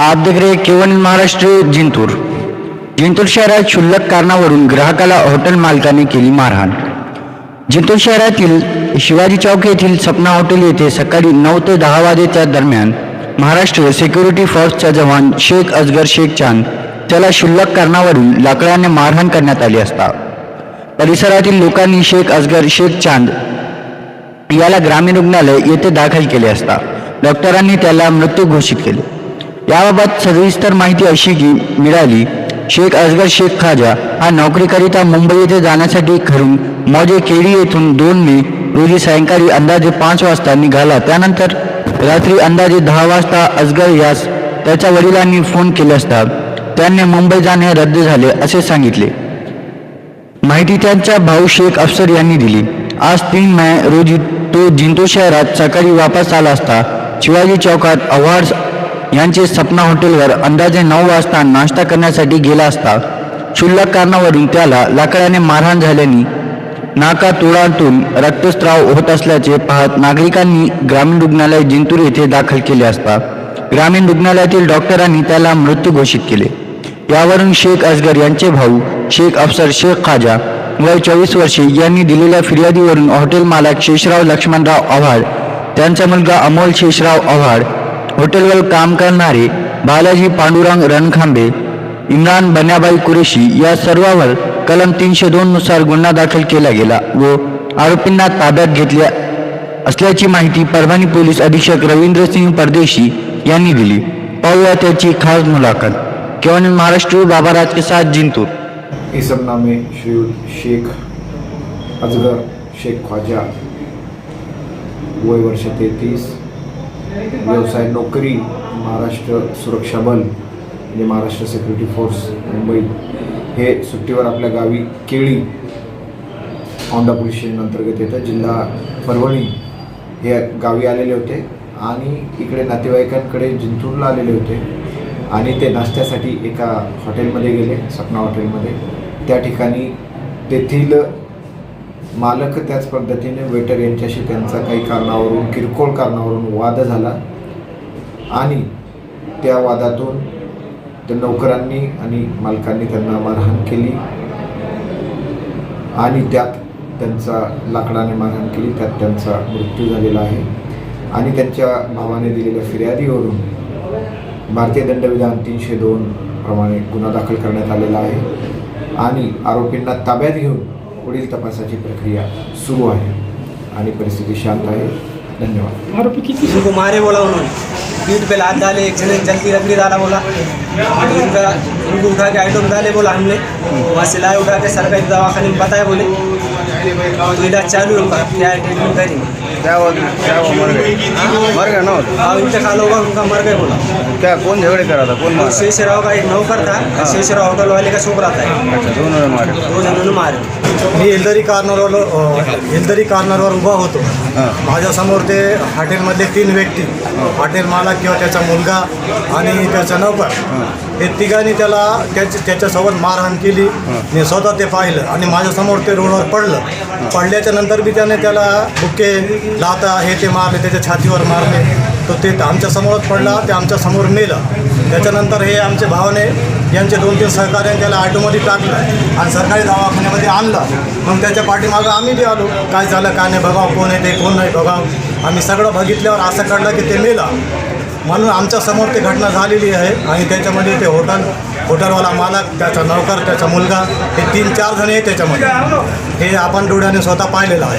आप देख केवन महाराष्ट्र जिंतूर। जिंतूर शहरात क्षुल्लक कारणावरून ग्राहकाला हॉटेल मालकाने केली मारहाण। जिंतूर शहरातील शिवाजी चौक येथील सपना हॉटेल येथे सकाळी नऊ ते दहा वाजेच्या दरम्यान महाराष्ट्र सिक्युरिटी फोर्सचा जवान शेख अजगर शेख चांद त्याला क्षुल्लक कारणावरून लाकडाने मारहाण करण्यात आली असता. परिसरातील लोकांनी शेख असगर शेख चांद याला ग्रामीण रुग्णालय येथे दाखल केले असता. डॉक्टरांनी त्याला मृत्यू घोषित केले. याबाबत सविस्तर माहिती अशी की मिळाली शेख असगर शेख खाजा हा नोकरीकरिता मुंबई येथे जाण्यासाठी घरून मौजे केडी येथून दोन मे रोजी सायंकाळी अंदाजे पाच वाजता निघाला. त्यानंतर रात्री अंदाजे दहा वाजता असगर यास त्याच्या वडिलांनी फोन केले असता त्यांनी मुंबई जाणे रद्द झाले असे सांगितले. माहिती त्यांच्या भाऊ शेख अफसर यांनी दिली. आज तीन मे रोजी तो जिंतो शहरात सकाळी वापस आला असता शिवाजी चौकात आव्हाड यांचे सपना हॉटेलवर अंदाजे नऊ वाजता नाश्ता करण्यासाठी गेला असता क्षुल्लक कारणावरून त्याला लाकड्याने मारहाण झाल्याने नाका तोडातून रक्तस्राव होत असल्याचे पाहत नागरिकांनी ग्रामीण रुग्णालय जिंतूर येथे दाखल केले असता ग्रामीण रुग्णालयातील डॉक्टरांनी त्याला मृत्यू घोषित केले. यावरून शेख असगर यांचे भाऊ शेख अफसर शेख खाजा वय चोवीस वर्षे यांनी दिलेल्या फिर्यादीवरून हॉटेल मालक शेषराव लक्ष्मणराव आव्हाड त्यांचा मुलगा अमोल शेषराव आव्हाड हॉटेलवर काम करणारे बालाजी पांडुरंग रणखांबे इम्रान बन्याबाई कुरेशी या सर्वांवर कलम तीनशे दोननुसार गुन्हा दाखल केला गेला व आरोपींना ताब्यात घेतल्या असल्याची माहिती परभणी पोलीस अधीक्षक रवींद्र सिंह परदेशी यांनी दिली. पाहूया त्याची खास मुलाखत. केवळ महाराष्ट्र बाबाराज के साथ जिंतूर. इसमनामे श्रीयुत शेख अजगर शेख ख्वाजा वय वर्ष तेहतीस. व्यवसाय नोकरी महाराष्ट्र सुरक्षा बल म्हणजे महाराष्ट्र सिक्युरिटी फोर्स मुंबई. हे सुट्टीवर आपल्या गावी केळी औंढा पोलीस स्टेशन अंतर्गत येतं. जिल्हा परभणी हे गावी आलेले होते. आणि इकडे नातेवाईकांकडे जिंतूरला आलेले होते. आणि ते नाश्त्यासाठी एका हॉटेलमध्ये गेले सपना हॉटेलमध्ये त्या ठिकाणी तेथील मालक त्याच पद्धतीने वेटर यांच्याशी त्यांचा काही कारणावरून किरकोळ कारणावरून वाद झाला आणि त्या वादातून त्या नोकरांनी आणि मालकांनी त्यांना मारहाण केली आणि त्यात त्यांचा लाकडाने मारहाण केली त्यात त्यांचा मृत्यू झालेला आहे. आणि त्यांच्या भावाने दिलेल्या फिर्यादीवरून भारतीय दंडविधान तीनशे दोन प्रमाणे गुन्हा दाखल करण्यात आलेला आहे. आणि आरोपींना ताब्यात घेऊन पुढील तपासाची प्रक्रिया सुरू आहे. आणि परिस्थिती शांत आहे. धन्यवाद. आरोपी किती? मारे बोला उन्होंने पीठ पे लात डाले एक जने जल्दी लकड़ी डाला बोला. इनका इनको उठा के आइटम डाले बोला हमने. वहाँ से लाए उठा के सरकारी दवाखाने में बताया बोले. तो इलाज चालू है उनका क्या ट्रीटमेंट करेंगे? क्या हुआ? क्या हुआ? मर गए। मर गए ना? हाँ इंतकाल होगा उनका मर गए बोला। क्या कौन झगड़े करा था कौन मारा शेषराव का एक नौकर था शेषराव होटल वाले का छोकरा था अच्छा दोनों ने मारे. दो जनों ने मारे. मी एलदरी कार्नरवर एलदरी कार्नरवर उभा होतो. हां. माझ्यासमोर ते हॉटेलमधले तीन व्यक्ती हॉटेल मालक किंवा त्याचा मुलगा आणि त्याचा नौकर हे. तिघांनी त्याला त्याच्या त्याच्यासोबत मारहाण केली. मी स्वतः ते पाहिलं आणि माझ्यासमोर ते रोडवर पडलं. पडल्याच्या नंतर बी त्याने त्याला बुक्के लाता हे ते मारले त्याच्या छातीवर मारले. तो ते आमच्या समोरच पडला ते आमच्यासमोर नेलं. त्याच्यानंतर हे आमचे भावाने यांचे दोन तीन सहकार्याने त्याला ऑटोमध्ये टाकलं आणि सरकारी दवाखान्यामध्ये आणलं. मग त्याच्या पाठीमागं आम्ही बी आलो. काय झालं काय नाही बघावं कोण आहे ते कोण नाही बघा आम्ही सगळं बघितल्यावर असं कळलं की ते मेलं म्हणून आमच्यासमोर ती घटना झालेली आहे आणि त्याच्यामध्ये ते हॉटेल हॉटेलवाला मालक त्याचा नौकर त्याचा मुलगा हे तीन चार जण आहेत त्याच्यामध्ये. हे आपण डोळ्याने स्वतः पाहिलेलं आहे.